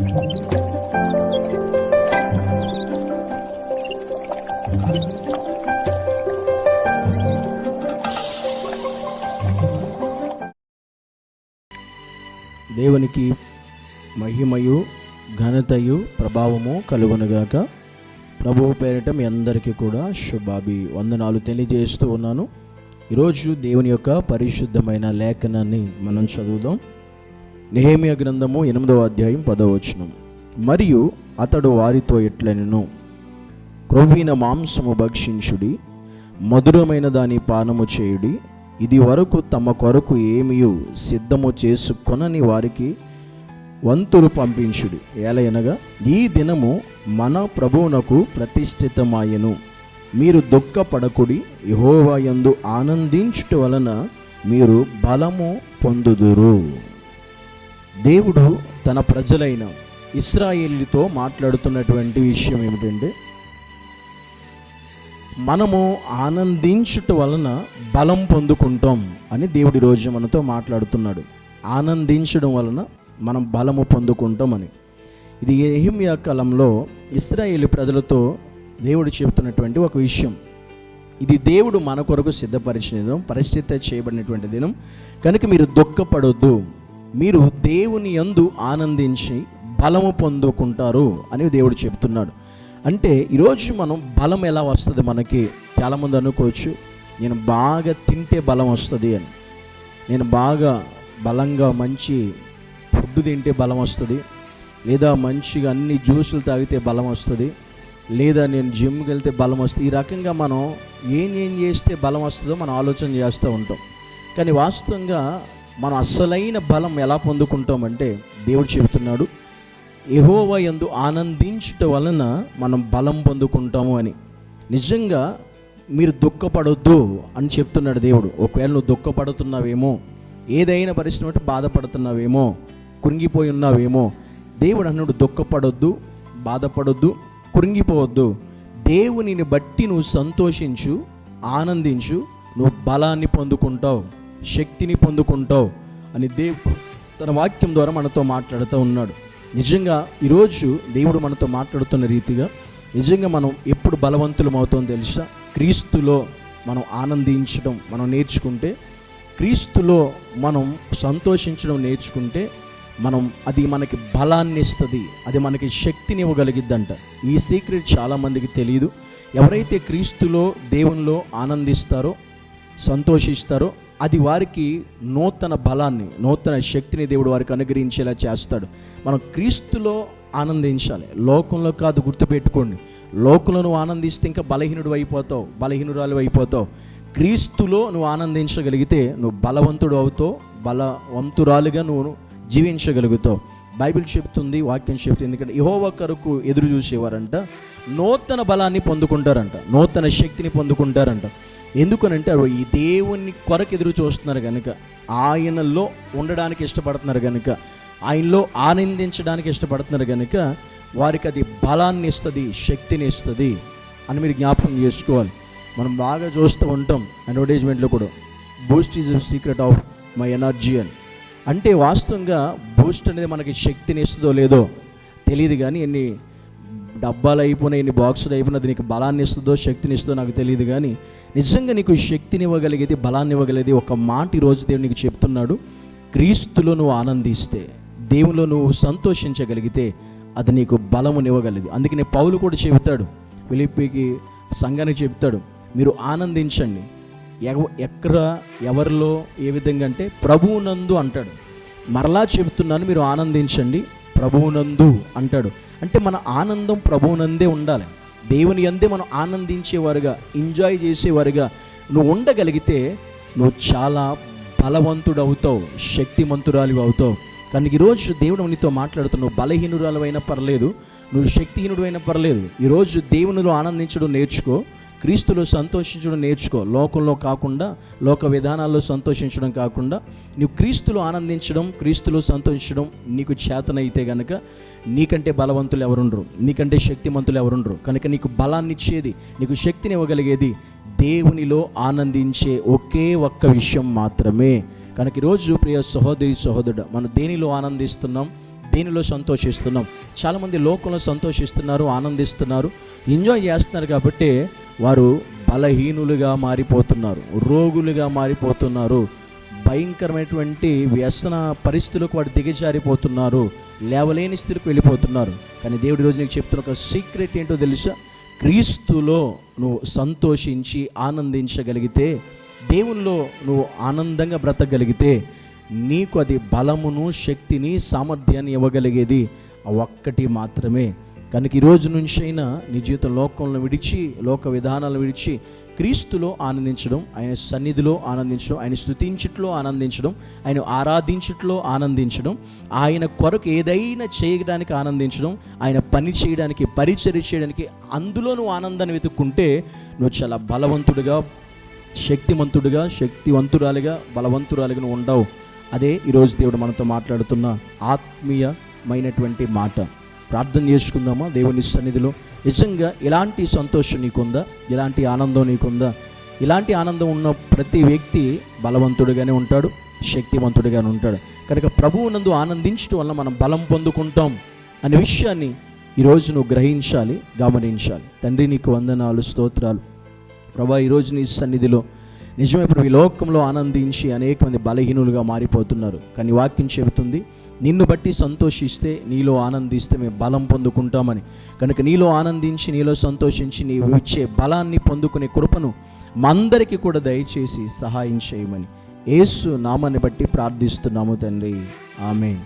దేవునికి మహిమయు ఘనతయు ప్రభావము కలుగునుగాక. ప్రభువు పేరిట మీ అందరికీ కూడా శుభాభి వందనాలు తెలియజేస్తూ ఉన్నాను. ఈరోజు దేవుని యొక్క పరిశుద్ధమైన లేఖనాన్ని మనం చదువుదాం. నెహేమియా గ్రంథము ఎనిమిదవ అధ్యాయం పదవచనం మరియు అతడు వారితో ఎట్లనెను? క్రొవ్విన మాంసము భక్షించుడి మధురమైన దాని పానము చేయుడి ఇది వరకు తమ కొరకు ఏమియు సిద్ధము చేసుకొనని వారికి వంతులు పంపించుడి. ఏలయనగా ఈ దినము మన ప్రభువునకు ప్రతిష్ఠితమాయను. మీరు దుఃఖపడకుడి యహోవాయందు ఆనందించుట వలన మీరు బలము పొందుదురు. దేవుడు తన ప్రజలైన ఇస్రాయేలీతో మాట్లాడుతున్నటువంటి విషయం ఏమిటంటే మనము ఆనందించుట వలన బలం పొందుకుంటాం అని దేవుడి రోజు మనతో మాట్లాడుతున్నాడు. ఆనందించడం వలన మనం బలము పొందుకుంటాం అని. ఇది ఎహిమియా కాలంలో ఇస్రాయేల్ ప్రజలతో దేవుడు చెబుతున్నటువంటి ఒక విషయం. ఇది దేవుడు మన కొరకు సిద్ధపరిచిన దినం పరిస్థితి చేయబడినటువంటి దినం. కనుక మీరు దుఃఖపడొద్దు. మీరు దేవుని యందు ఆనందించి బలము పొందుకుంటారు అని దేవుడు చెబుతున్నాడు. అంటే ఈరోజు మనం బలం ఎలా వస్తుంది మనకి? చాలామంది అనుకోవచ్చు నేను బాగా తింటే బలం వస్తుంది అని. నేను బాగా బలంగా మంచి ఫుడ్ తింటే బలం వస్తుంది. లేదా మంచిగా అన్ని జ్యూసులు తాగితే బలం వస్తుంది. లేదా నేను జిమ్కి వెళ్తే బలం వస్తుంది. ఈ రకంగా మనం ఏం ఏం చేస్తే బలం వస్తుందో మనం ఆలోచన చేస్తూ ఉంటాం. కానీ వాస్తవంగా మనం అసలైన బలం ఎలా పొందుకుంటామంటే దేవుడు చెబుతున్నాడు ఎహోవ ఎందు ఆనందించుట వలన మనం బలం పొందుకుంటాము అని. నిజంగా మీరు దుఃఖపడొద్దు అని చెప్తున్నాడు దేవుడు. ఒకవేళ నువ్వు దుఃఖపడుతున్నావేమో ఏదైనా పరిస్థితి బట్టి బాధపడుతున్నావేమో కృంగిపోయి ఉన్నావేమో దేవుడు అన్నాడు దుఃఖపడొద్దు బాధపడొద్దు కృంగిపోవద్దు దేవునిని బట్టి నువ్వు సంతోషించు ఆనందించు నువ్వు బలాన్ని పొందుకుంటావు. శక్తిని పొందుకుంటావు అని దేవుడు తన వాక్యం ద్వారా మనతో మాట్లాడుతూ ఉన్నాడు. నిజంగా ఈరోజు దేవుడు మనతో మాట్లాడుతున్న రీతిగా నిజంగా మనం ఎప్పుడు బలవంతులం అవుతాం తెలుసా? క్రీస్తులో మనం ఆనందించడం మనం నేర్చుకుంటే క్రీస్తులో మనం సంతోషించడం నేర్చుకుంటే మనం అది మనకి బలాన్ని ఇస్తుంది అది మనకి శక్తిని ఇవ్వగలిగిద్దంట. ఈ సీక్రెట్ చాలామందికి తెలియదు ఎవరైతే క్రీస్తులో దేవునిలో ఆనందిస్తారో సంతోషిస్తారో అది వారికి నూతన బలాన్ని నూతన శక్తిని దేవుడు వారికి అనుగ్రహించేలా చేస్తాడు. మనం క్రీస్తులో ఆనందించాలి. లోకంలో కాదు గుర్తుపెట్టుకోండి. లోకంలో నువ్వు ఆనందిస్తే ఇంకా బలహీనుడు అయిపోతావు బలహీనురాలు అయిపోతావు. క్రీస్తులో నువ్వు ఆనందించగలిగితే నువ్వు బలవంతుడు అవుతావు బలవంతురాలుగా నువ్వు జీవించగలుగుతావు. బైబిల్ చెప్తుంది వాక్యం చెప్తుంది. ఎందుకంటే యహోవ కొరకు ఎదురు చూసేవారంట. నూతన బలాన్ని పొందుకుంటారంట. నూతన శక్తిని పొందుకుంటారంట. ఎందుకనంటే అవి ఈ దేవుని కొరకు ఎదురు చూస్తున్నారు కనుక ఆయనలో ఉండడానికి ఇష్టపడుతున్నారు కనుక ఆయనలో ఆనందించడానికి ఇష్టపడుతున్నారు కనుక వారికి అది బలాన్ని ఇస్తుంది శక్తిని ఇస్తుంది అని మీరు జ్ఞాపకం చేసుకోవాలి. మనం బాగా చూస్తూ ఉంటాం అడ్వర్టైజ్మెంట్లో కూడా. Boost is secret of my energy అని. అంటే వాస్తవంగా బూస్ట్ అనేది మనకి శక్తిని ఇస్తుందో లేదో తెలియదు కానీ ఎన్ని డబ్బాలు అయిపోయినాయి ఎన్ని బాక్సులు అయిపోయినా నీకు బలాన్ని ఇస్తుందో శక్తిని ఇస్తుందో నాకు తెలియదు కానీ నిజంగా నీకు శక్తిని ఇవ్వగలిగేది బలాన్ని ఇవ్వగలిగేది ఒక మాట ఈరోజు దేవుడు నీకు చెప్తున్నాడు. క్రీస్తులో నువ్వు ఆనందిస్తే దేవులో నువ్వు సంతోషించగలిగితే అది నీకు బలమునివ్వగలదు అందుకనే పౌలు కూడా చెబుతాడు విలిపికి సంఘానికి చెప్తాడు మీరు ఆనందించండి. ఎవ- ఎక్కడ ఎవరిలో ఏ విధంగా అంటే ప్రభువునందు అంటాడు. మరలా చెబుతున్నాను మీరు ఆనందించండి. ప్రభువునందు అంటాడు. అంటే మన ఆనందం ప్రభువునందే ఉండాలి. దేవుని అందే మనం ఆనందించేవారుగా ఎంజాయ్ చేసేవారుగా నువ్వు ఉండగలిగితే నువ్వు చాలా బలవంతుడు అవుతావు శక్తిమంతురాలు అవుతావు. కానీ ఈరోజు దేవుడు నీతో మాట్లాడుతూ నువ్వు బలహీనురాలు అయినా పర్లేదు నువ్వు శక్తిహీనుడు అయినా పర్లేదు ఈరోజు దేవునిలో ఆనందించడం నేర్చుకో. క్రీస్తులో సంతోషించడం నేర్చుకో. లోకంలో కాకుండా లోక విధానాల్లో సంతోషించడం కాకుండా నువ్వు క్రీస్తులో ఆనందించడం క్రీస్తులో సంతోషించడం నీకు చేతనైతే గనక నీకంటే బలవంతులు ఎవరుండరు? నీకంటే శక్తిమంతులు ఎవరుండరు? కనుక నీకు బలాన్ని ఇచ్చేది నీకు శక్తిని ఇవ్వగలిగేది దేవునిలో ఆనందించే ఒకే ఒక్క విషయం మాత్రమే. కనుక ఈరోజు ప్రియ సహోదరి సహోదరుడు మనం దేనిలో ఆనందిస్తున్నాం? దీనిలో సంతోషిస్తున్నాం. చాలామంది లోకంలో సంతోషిస్తున్నారు ఆనందిస్తున్నారు ఎంజాయ్ చేస్తున్నారు కాబట్టి వారు బలహీనులుగా మారిపోతున్నారు రోగులుగా మారిపోతున్నారు భయంకరమైనటువంటి వ్యసన పరిస్థితులకు వాడు దిగజారిపోతున్నారు లేవలేని స్థితికి వెళ్ళిపోతున్నారు. కానీ దేవుడి రోజు నీకు చెప్తున్న ఒక సీక్రెట్ ఏంటో తెలుసా? క్రీస్తులో నువ్వు సంతోషించి ఆనందించగలిగితే దేవుల్లో నువ్వు ఆనందంగా బ్రతకగలిగితే నీకు అది బలమును శక్తిని సామర్థ్యాన్ని ఇవ్వగలిగేది ఒక్కటి మాత్రమే. కనుక ఈరోజు నుంచి అయినా నీ జీవితం లోకంలో విడిచి లోక విధానాలను విడిచి క్రీస్తులో ఆనందించడం ఆయన సన్నిధిలో ఆనందించడం ఆయన స్థుతించుట్లో ఆనందించడం ఆయన ఆరాధించుట్లో ఆనందించడం ఆయన కొరకు ఏదైనా చేయడానికి ఆనందించడం ఆయన పని చేయడానికి పరిచర్య చేయడానికి అందులో నువ్వు ఆనందాన్ని వెతుక్కుంటే నువ్వు చాలా బలవంతుడిగా శక్తిమంతుడిగా శక్తివంతురాలిగా బలవంతురాలిగా నువ్వు ఉండవు. అదే ఈరోజు దేవుడు మనతో మాట్లాడుతున్న ఆత్మీయమైనటువంటి మాట. ప్రార్థన చేసుకుందామా? దేవుని సన్నిధిలో నిజంగా ఎలాంటి సంతోషం నీకుందా? ఎలాంటి ఆనందం నీకుందా? ఇలాంటి ఆనందం ఉన్న ప్రతి వ్యక్తి బలవంతుడిగానే ఉంటాడు శక్తివంతుడిగానే ఉంటాడు. కనుక ప్రభువు నందు ఆనందించడం వల్ల మనం బలం పొందుకుంటాం అనే విషయాన్ని ఈరోజు నువ్వు గ్రహించాలి గమనించాలి. తండ్రి నీకు వందనాలు స్తోత్రాలు. ప్రభా ఈరోజు నీ సన్నిధిలో నిజమే ఇప్పుడు ఈ లోకంలో ఆనందించి అనేక మంది బలహీనులుగా మారిపోతున్నారు. కానీ వాక్యం చెబుతుంది నిన్ను బట్టి సంతోషిస్తే నీలో ఆనందిస్తే మేము బలం పొందుకుంటామని. కనుక నీలో ఆనందించి నీలో సంతోషించి నీవు ఇచ్చే బలాన్ని పొందుకునే కృపను మా కూడా దయచేసి సహాయం చేయమని. ఏసు నామాన్ని బట్టి ప్రార్థిస్తున్నాము తండ్రి. ఆమె